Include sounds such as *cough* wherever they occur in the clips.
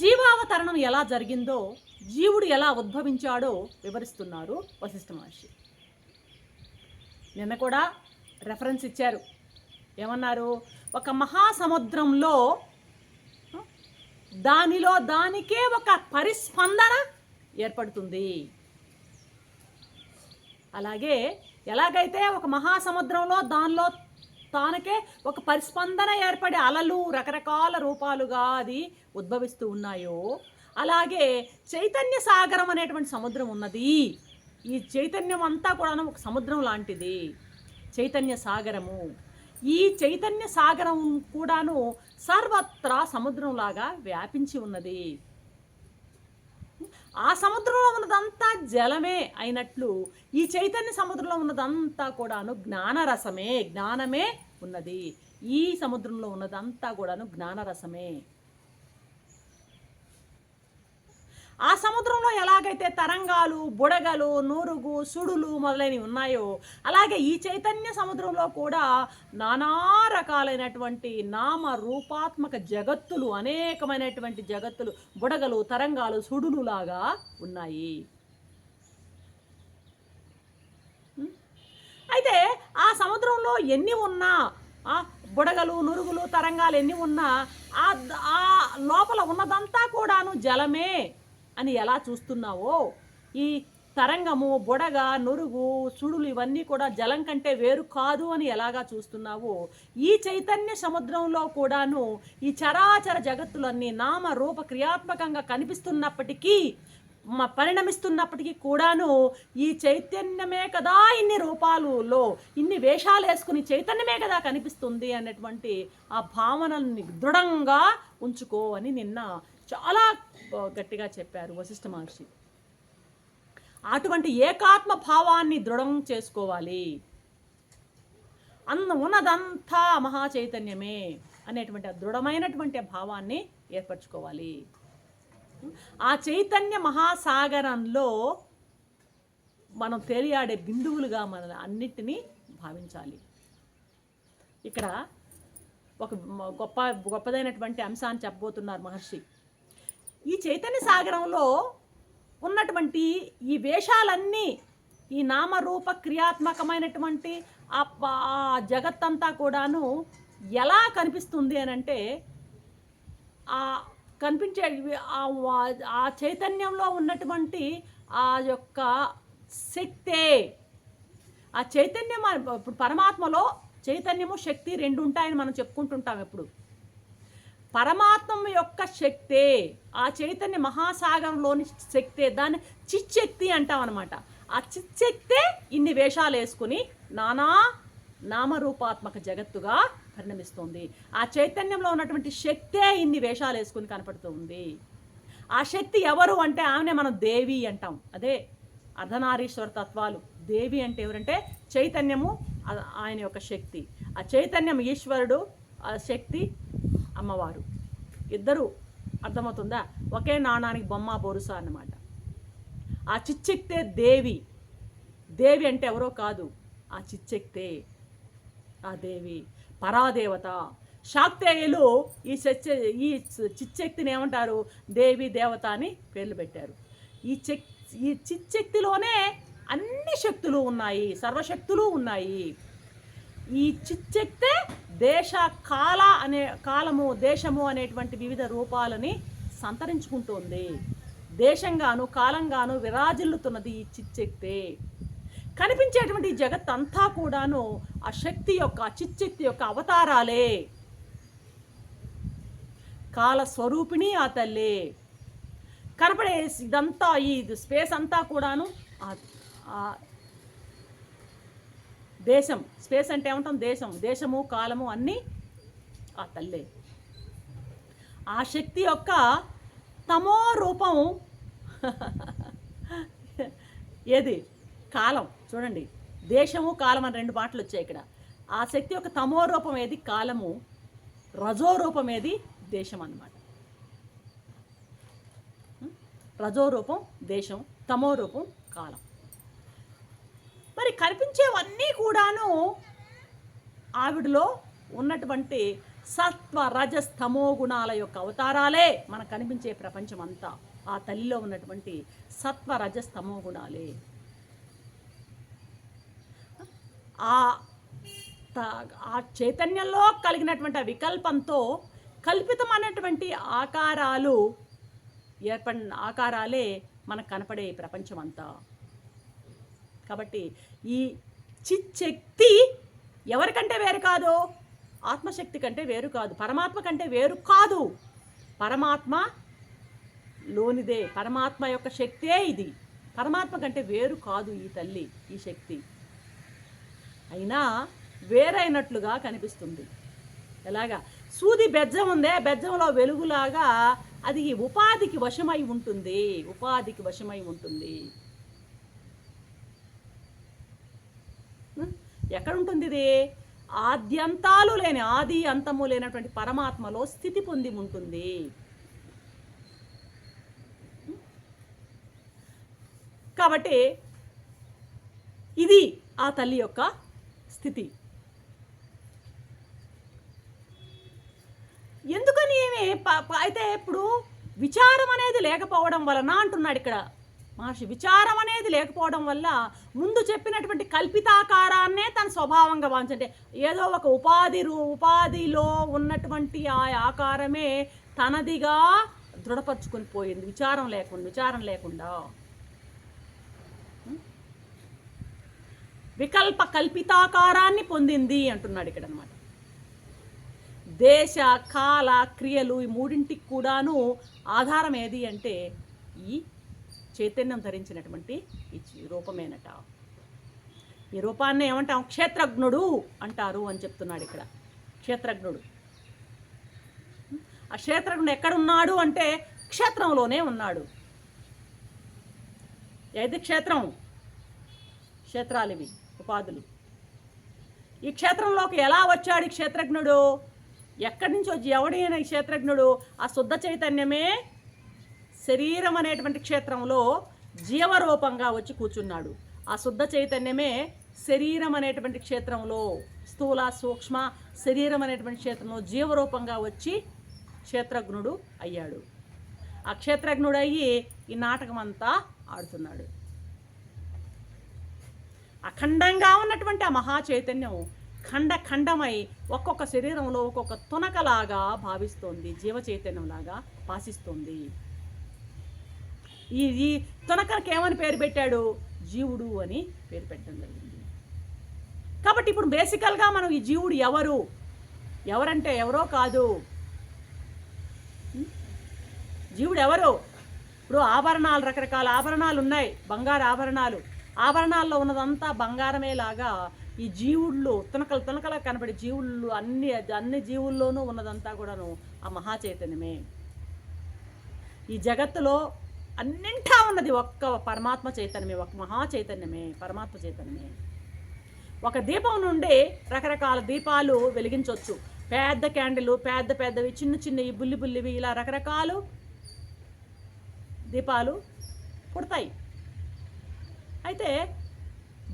జీవావతరణం ఎలా జరిగిందో జీవుడు ఎలా ఉద్భవించాడో వివరిస్తున్నారు వశిష్ఠ మహర్షి. నిన్న కూడా రెఫరెన్స్ ఇచ్చారు. ఏమన్నారు? ఒక మహాసముద్రంలో దానిలో దానికే ఒక పరిస్పందన ఏర్పడుతుంది. అలాగే ఎలాగైతే ఒక మహాసముద్రంలో దానిలో తానకే ఒక పరిస్పందన ఏర్పడే అలలు రకరకాల రూపాలుగా అది ఉద్భవిస్తూ ఉన్నాయో అలాగే చైతన్య సాగరం అనేటువంటి సముద్రం ఉన్నది. ఈ చైతన్యం అంతా కూడా ఒక సముద్రం లాంటిది. చైతన్య సాగరము. ఈ చైతన్య సాగరం కూడాను సర్వత్రా సముద్రంలాగా వ్యాపించి ఉన్నది. ఆ సముద్రంలో ఉన్నదంతా జలమే అయినట్లు ఈ చైతన్య సముద్రంలో ఉన్నదంతా కూడాను జ్ఞానరసమే జ్ఞానమే ఉన్నది. ఈ సముద్రంలో ఉన్నదంతా కూడాను జ్ఞానరసమే. ఆ సముద్రంలో ఎలాగైతే తరంగాలు బుడగలు నూరుగు సుడులు మొదలైనవి ఉన్నాయో అలాగే ఈ చైతన్య సముద్రంలో కూడా నానా రకాలైనటువంటి నామ రూపాత్మక జగత్తులు అనేకమైనటువంటి జగత్తులు బుడగలు తరంగాలు సుడులు లాగా ఉన్నాయి. అయితే ఆ సముద్రంలో ఎన్ని ఉన్నా ఆ బుడగలు నురుగులు తరంగాలు ఎన్ని ఉన్నా ఆ ఆ లోపల ఉన్నదంతా కూడాను జలమే. అని ఎలా చూస్తున్నావో ఈ తరంగము బుడగ నురుగు సుడులు ఇవన్నీ కూడా జలం కంటే వేరు కాదు అని ఎలాగా చూస్తున్నావో ఈ చైతన్య సముద్రంలో కూడాను ఈ చరాచర జగత్తులన్నీ నామ రూప క్రియాత్మకంగా కనిపిస్తున్నప్పటికీ పరిణమిస్తున్నప్పటికీ కూడాను ఈ చైతన్యమే కదా ఇన్ని రూపాలులో ఇన్ని వేషాలు వేసుకుని చైతన్యమే కదా కనిపిస్తుంది అన్నటువంటి ఆ భావనల్ని దృఢంగా ఉంచుకో అని నిన్న చాలా గట్టిగా చెప్పారు వశిష్ఠ మహర్షి. అటువంటి ఏకాత్మ భావాన్ని దృఢం చేసుకోవాలి. అన్న ఉన్నదంతా మహా చైతన్యమే అనేటువంటి ఆ దృఢమైనటువంటి భావాన్ని ఏర్పరచుకోవాలి. ఆ చైతన్య మహాసాగరంలో మనం తేలియాడే బిందువులుగా మన అన్నిటినీ భావించాలి. ఇక్కడ ఒక గొప్ప గొప్పదైనటువంటి అంశాన్ని చెప్పబోతున్నారు మహర్షి. ఈ చైతన్య సాగరంలో ఉన్నటువంటి ఈ వేషాలన్నీ ఈ నామరూప క్రియాత్మకమైనటువంటి ఆ ఆ జగత్తంతా కూడాను ఎలా కనిపిస్తుంది అని అంటే ఆ కనిపించే ఆ చైతన్యంలో ఉన్నటువంటి ఆ యొక్క శక్తే. ఆ చైతన్యం ఇప్పుడు పరమాత్మలో చైతన్యము శక్తి రెండు ఉంటాయని మనం చెప్పుకుంటుంటాం ఎప్పుడు. పరమాత్మ యొక్క శక్తే ఆ చైతన్య మహాసాగరంలోని శక్తే దాన్ని చిచ్చక్తి అంటాం అనమాట ఆ చిచ్చక్తే ఇన్ని వేషాలు వేసుకుని నానా నామరూపాత్మక జగత్తుగా పరిణమిస్తుంది. ఆ చైతన్యంలో ఉన్నటువంటి శక్తే ఇన్ని వేషాలు వేసుకుని కనపడుతుంది. ఆ శక్తి ఎవరు అంటే ఆమెనే మనం దేవి అంటాం. అదే అర్ధనారీశ్వర తత్వాలు. దేవి అంటే ఎవరంటే చైతన్యము ఆయన యొక్క శక్తి. ఆ చైతన్యం ఈశ్వరుడు ఆ శక్తి అమ్మవారు. ఇద్దరు అర్థమవుతుందా? ఒకే నాణానికి బొమ్మ బొరుస అన్నమాట. ఆ చిచ్చెక్తే దేవి. దేవి అంటే ఎవరో కాదు. ఆ చిచ్చెక్తే ఆ దేవి. పరాదేవత. శాక్తేయులు ఈ చచ్చ ఈ చిచ్చెక్తిని ఏమంటారు? దేవి దేవత అని పేర్లు పెట్టారు. ఈ చెక్ ఈ చిచ్చెక్తిలోనే అన్ని శక్తులు ఉన్నాయి. సర్వశక్తులు ఉన్నాయి. ఈ చిచ్చెక్తే దేశ కాల అనే కాలము దేశము అనేటువంటి వివిధ రూపాలని సంతరించుకుంటోంది. దేశంగాను కాలంగాను విరాజిల్లుతున్నది ఈ చిచ్చక్తే కనిపించేటువంటి జగత్ అంతా కూడాను ఆ శక్తి యొక్క ఆ చిచ్చక్తి యొక్క అవతారాలే. కాల స్వరూపిణి ఆ తల్లి. కనపడే ఇదంతా ఈ స్పేస్ అంతా కూడాను దేశం స్పేస్ అంటే ఏమంటాం? దేశం. దేశము కాలము అన్నీ ఆ తల్లే. ఆ శక్తి యొక్క తమో రూపం *laughs* ఏది? కాలం. చూడండి. దేశము కాలం అని రెండు మాటలు వచ్చాయి ఇక్కడ. ఆ శక్తి యొక్క తమో రూపం ఏది? కాలము. రజో రూపం ఏది? దేశం అన్నమాట. రజో రూపం దేశం. తమో రూపం కాలం. మరి కనిపించేవన్నీ కూడాను ఆవిడలో ఉన్నటువంటి సత్వ రజస్తమో గుణాల యొక్క అవతారాలే మనకు కనిపించే ప్రపంచం అంతా ఆ తల్లిలో ఉన్నటువంటి సత్వ రజస్తమో గుణాలే. ఆ ఆ చైతన్యంలో కలిగినటువంటి ఆ వికల్పంతో కల్పితమైనటువంటి ఆకారాలు ఏర్పడిన ఆకారాలే మనకు కనపడే ప్రపంచం అంతా కాబట్టి ఈ చిచ్చక్తి ఎవరికంటే వేరు కాదు? ఆత్మశక్తి కంటే వేరు కాదు. పరమాత్మ కంటే వేరు కాదు. పరమాత్మ లోనిదే. పరమాత్మ యొక్క శక్తే ఇది. పరమాత్మ కంటే వేరు కాదు ఈ తల్లి ఈ శక్తి. అయినా వేరైనట్లుగా కనిపిస్తుంది. ఎలాగా? సూది బెజ్జం ఉందే బెజ్జంలో వెలుగులాగా అది ఉపాధికి వశమై ఉంటుంది. ఉపాధికి వశమై ఉంటుంది. ఎక్కడ ఉంటుంది ఇది ఆద్యంతాలు లేని ఆది అంతము లేనటువంటి పరమాత్మలో స్థితి పొంది ఉంటుంది. కాబట్టి ఇది ఆ తల్లి యొక్క స్థితి. ఎందుకని ఏమి? ప- అయితే ఇప్పుడు విచారం అనేది లేకపోవడం వలన అంటున్నాడు ఇక్కడ మహర్షి విచారం అనేది లేకపోవడం వల్ల ముందు చెప్పినటువంటి కల్పితాకారాన్నే తన స్వభావంగా భావించంటే ఏదో ఒక ఉపాధి రూ- ఉపాధిలో ఉన్నటువంటి ఆ ఆకారమే తనదిగా దృఢపరుచుకొని పోయింది. విచారం లేకుండా విచారం లేకుండా. వికల్ప కల్పితాకారాన్ని పొందింది అంటున్నాడు ఇక్కడ అనమాట దేశ కాల క్రియలు ఈ మూడింటికి కూడాను ఆధారం ఏది అంటే ఈ చైతన్యం ధరించినటువంటి ఈ రూపమేనట. ఈ రూపాన్ని ఏమంటాం? క్షేత్రజ్ఞుడు అంటారు అని చెప్తున్నాడు ఇక్కడ. క్షేత్రజ్ఞుడు. ఆ క్షేత్రజ్ఞుడు ఎక్కడున్నాడు అంటే క్షేత్రంలోనే ఉన్నాడు. ఏది క్షేత్రం? క్షేత్రాలు ఇవి ఉపాధులు. ఈ క్షేత్రంలోకి ఎలా వచ్చాడు ఈ క్షేత్రజ్ఞుడు? ఎక్కడి నుంచి వచ్చి ఎవడైనా క్షేత్రజ్ఞుడు? ఆ శుద్ధ చైతన్యమే శరీరం అనేటువంటి క్షేత్రంలో జీవరూపంగా వచ్చి కూర్చున్నాడు. ఆ శుద్ధ చైతన్యమే శరీరం అనేటువంటి క్షేత్రంలో స్థూల సూక్ష్మ శరీరం అనేటువంటి క్షేత్రంలో జీవరూపంగా వచ్చి క్షేత్రజ్ఞుడు అయ్యాడు. ఆ క్షేత్రజ్ఞుడు అయ్యి ఈ నాటకం అంతా ఆడుతున్నాడు. అఖండంగా ఉన్నటువంటి ఆ మహా చైతన్యం ఖండ ఖండమై ఒక్కొక్క శరీరంలో ఒక్కొక్క తునకలాగా భావిస్తోంది జీవ చైతన్యంలాగా భాషిస్తోంది. ఈ ఈ ఏమని పేరు పెట్టాడు? జీవుడు అని పేరు పెట్టడం జరిగింది. కాబట్టి ఇప్పుడు బేసికల్గా మనం ఈ జీవుడు ఎవరు? ఎవరంటే ఎవరో కాదు. జీవుడు ఎవరు? ఇప్పుడు ఆభరణాలు రకరకాల ఆభరణాలు ఉన్నాయి. బంగారు ఆభరణాలు. ఆభరణాల్లో ఉన్నదంతా బంగారమే లాగా ఈ జీవుళ్ళు తునకలు తునకలా కనబడే జీవుళ్ళు అన్ని అన్ని జీవుల్లోనూ ఉన్నదంతా కూడాను ఆ మహాచైతన్యమే. ఈ జగత్తులో అన్నింటా ఉన్నది ఒక్క పరమాత్మ చైతన్యమే ఒక మహా చైతన్యమే పరమాత్మ చైతన్యమే. ఒక దీపం నుండి రకరకాల దీపాలు వెలిగించవచ్చు పెద్ద క్యాండిల్ పెద్ద పెద్దవి చిన్న చిన్నవి బుల్లి బుల్లివి ఇలా రకరకాలు దీపాలు పుడతాయి అయితే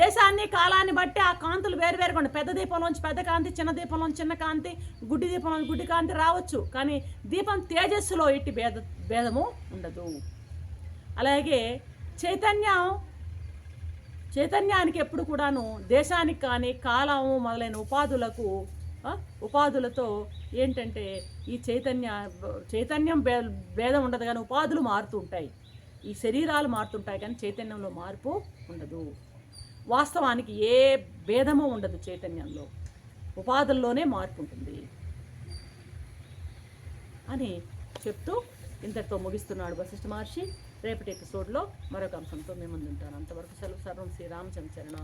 దేశాన్ని కాలాన్ని బట్టి ఆ కాంతులు వేరు వేరుగా ఉంటాయి పెద్ద దీపంలోంచి పెద్ద కాంతి చిన్న దీపంలోంచి చిన్న కాంతి గుడ్డి దీపంలోంచి గుడ్డి కాంతి రావచ్చు. కానీ దీపం తేజస్సులో ఎట్టి భేద భేదము ఉండదు. అలాగే చైతన్యం చైతన్యానికి ఎప్పుడు కూడాను దేశానికి కానీ కాలము మొదలైన ఉపాధులకు ఉపాధులతో ఏంటంటే ఈ చైతన్య చైతన్యం భేదం ఉండదు కానీ ఉపాధులు మారుతూ ఉంటాయి. ఈ శరీరాలు మారుతుంటాయి కానీ చైతన్యంలో మార్పు ఉండదు. వాస్తవానికి ఏ భేదము ఉండదు చైతన్యంలో. ఉపాధుల్లోనే మార్పు ఉంటుంది. అని చెప్తూ ఇంతటితో ముగిస్తున్నాడు వశిష్ఠ మహర్షి. రేపటి ఎపిసోడ్లో మరొక అంశంతో మేము ముందుంటాను. అంతవరకు సెలవు సర్వం శ్రీరామచంద్ర చరణం